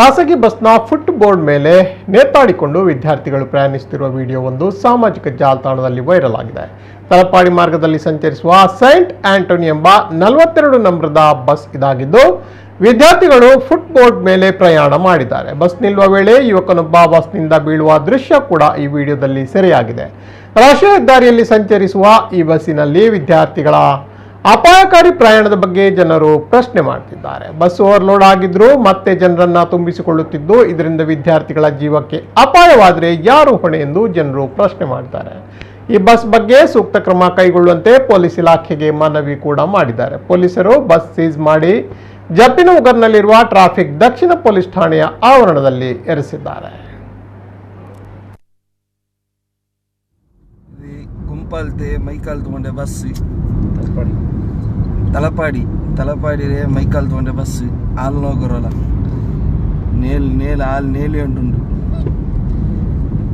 ಖಾಸಗಿ ಬಸ್ನ foot board ಮೇಲೆ ನೇತಾಡಿಕೊಂಡು ವಿದ್ಯಾರ್ಥಿಗಳು ಪ್ರಯಾಣಿಸುತ್ತಿರುವ ವಿಡಿಯೋ ಒಂದು ಸಾಮಾಜಿಕ ಜಾಲತಾಣದಲ್ಲಿ ವೈರಲ್ ಆಗಿದೆ. ತಲಪಾಡಿ ಮಾರ್ಗದಲ್ಲಿ ಸಂಚರಿಸುವ ಸೈಂಟ್ ಆಂಟೋನಿ ಎಂಬ ನಲವತ್ತೆರಡು ನಂಬರದ ಬಸ್ ಇದಾಗಿದ್ದು, ವಿದ್ಯಾರ್ಥಿಗಳು ಫುಟ್ ಬೋರ್ಡ್ ಮೇಲೆ ಪ್ರಯಾಣ ಮಾಡಿದ್ದಾರೆ. ಬಸ್ ನಿಲ್ಲುವ ವೇಳೆ ಯುವಕನೊಬ್ಬ ಬಸ್ನಿಂದ ಬೀಳುವ ದೃಶ್ಯ ಕೂಡ ಈ ವಿಡಿಯೋದಲ್ಲಿ ಸೆರೆಯಾಗಿದೆ. ರಾಷ್ಟ್ರೀಯ ಹೆದ್ದಾರಿಯಲ್ಲಿ ಸಂಚರಿಸುವ ಈ ಬಸ್ಸಿನಲ್ಲಿ ವಿದ್ಯಾರ್ಥಿಗಳ ಅಪಾಯಕಾರಿ ಪ್ರಯಾಣದ ಬಗ್ಗೆ ಜನರು ಪ್ರಶ್ನೆ ಮಾಡ್ತಿದ್ದಾರೆ. ಬಸ್ ಓವರ್ಲೋಡ್ ಆಗಿದ್ರು ಮತ್ತೆ ಜನರನ್ನ ತುಂಬಿಸಿಕೊಳ್ಳುತ್ತಿದ್ದು, ಇದರಿಂದ ವಿದ್ಯಾರ್ಥಿಗಳ ಜೀವಕ್ಕೆ ಅಪಾಯವಾದರೆ ಯಾರು ಹೊಣೆ ಎಂದು ಜನರು ಪ್ರಶ್ನೆ ಮಾಡ್ತಾರೆ. ಈ ಬಸ್ ಬಗ್ಗೆ ಸೂಕ್ತ ಕ್ರಮ ಕೈಗೊಳ್ಳುವಂತೆ ಪೊಲೀಸ್ ಇಲಾಖೆಗೆ ಮನವಿ ಕೂಡ ಮಾಡಿದ್ದಾರೆ. ಪೊಲೀಸರು ಬಸ್ ಸೀಸ್ ಮಾಡಿ ಜಪ್ಪಿನ ಉಗರ್ನಲ್ಲಿರುವ ಟ್ರಾಫಿಕ್ ದಕ್ಷಿಣ ಪೊಲೀಸ್ ಠಾಣೆಯ ಆವರಣದಲ್ಲಿ ಇರಿಸಿದ್ದಾರೆ ಗುಂಪಲ್ದೆ ಮೈಕಾಲ್ ತಗೊಂಡೆ ಬಸ್. ತಲಪಾಡಿ. ತಲಪಾಡಿರೇ ಮೈಕಲ್ ತೋಂದ್ರ ಬಸ್ ಆನ್ ಲೋಗ್ರಲ್ಲ ನೇಲ್ ನೇಲ್ ಆಲ್ ನೇಲೇ ಇತ್ತು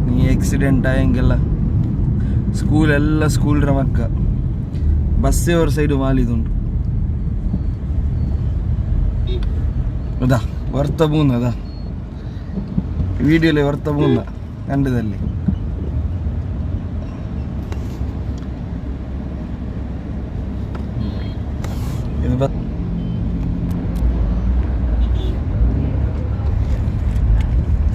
ನೀ ಎक्सीडेंट ಆಯಂಗಲ್ಲ. ಸ್ಕೂಲ್ ಎಲ್ಲ ಸ್ಕೂಲ್ ರಮಕ್ಕ ಬಸ್ಸೇ ಒಂದು ಸೈಡ್ ವಾಲಿ ಇತ್ತು ಮದ ವರ್ತಮೂನ ದಾ ವಿಡಿಯೋಲಿ ವರ್ತಮೂನ ಕಂಡದಲ್ಲಿ. ಇದು ಬಸ್